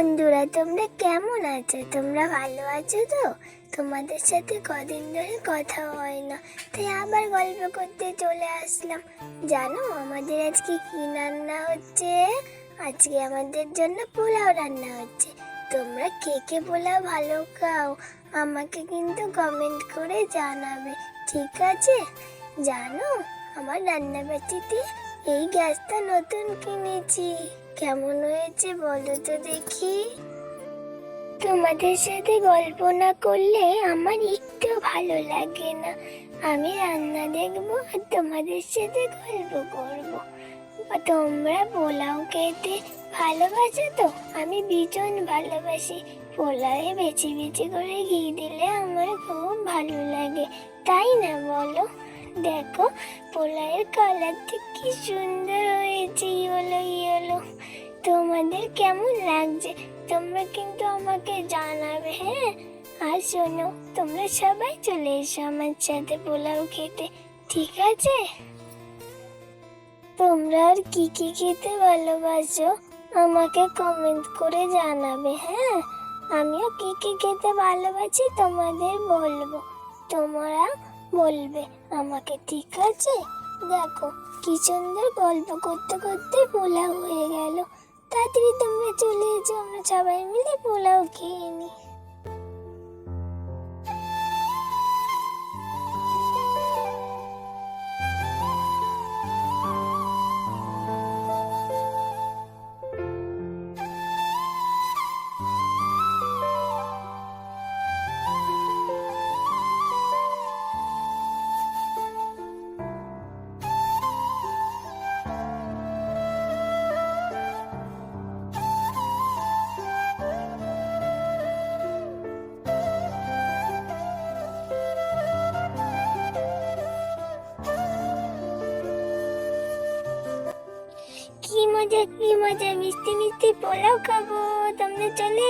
তোমরা কেমন আছো? তোমরা ভালো আছো তো? তোমাদের সাথে কদিন ধরে কথা হয় না, তাই আবার গল্প করতে চলে আসলাম। জানো, আমাদের আজকে কি রান্না হচ্ছে? আজকে আমাদের জন্য পোলাও রান্না হচ্ছে। তোমরা কে কে পোলাও ভালো খাও, আমাকে কিন্তু কমেন্ট করে জানাবে, ঠিক আছে? জানো, আমার রান্নাবাটিতে এই গ্যাসটা নতুন কিনেছি। কেমন হয়েছে বলো তো দেখি। তোমাদের সাথে গল্প না করলে আমার একটু ভালো লাগে না। আমি রান্না দেখব আর তোমাদের সাথে গল্প করব। তোমরা পোলাও খেতে ভালোবাসো তো? আমি ভীষণ ভালোবাসি। পোলাওয়ে বেছে বেছে করে ঘি দিলে আমার খুব ভালো লাগে। তাই না বলো? দেখো, পোলাওয়ের কালারটা কি সুন্দর হয়েছে, ইয়েলো ইয়েলো। তোমাদের কেমন লাগছে? তোমরা কিন্তু আমাকে জানাবে হ্যাঁ? আর শোনো, তোমরা সবাই চলে এসো আমার সাথে পোলাও খেতে, ঠিক আছে? তোমরা আর কি কি খেতে ভালোবাসো, আমাকে কমেন্ট করে জানাবে হ্যাঁ? আমিও কি কি খেতে ভালোবাসি তোমাদের বলব। তোমরা বলবে, আমাকে ঠিক আছে? দেখো কি সুন্দর গল্প করতে করতে পোলাও হয়ে গেল। তাড়াতাড়ি তোমরা চলে এসো, আমরা সবাই মিলে পোলাও খেয়ে নিই। কি মজা কি মজা মিষ্টি মিষ্টি পোলাও খাব। তোমরা চলে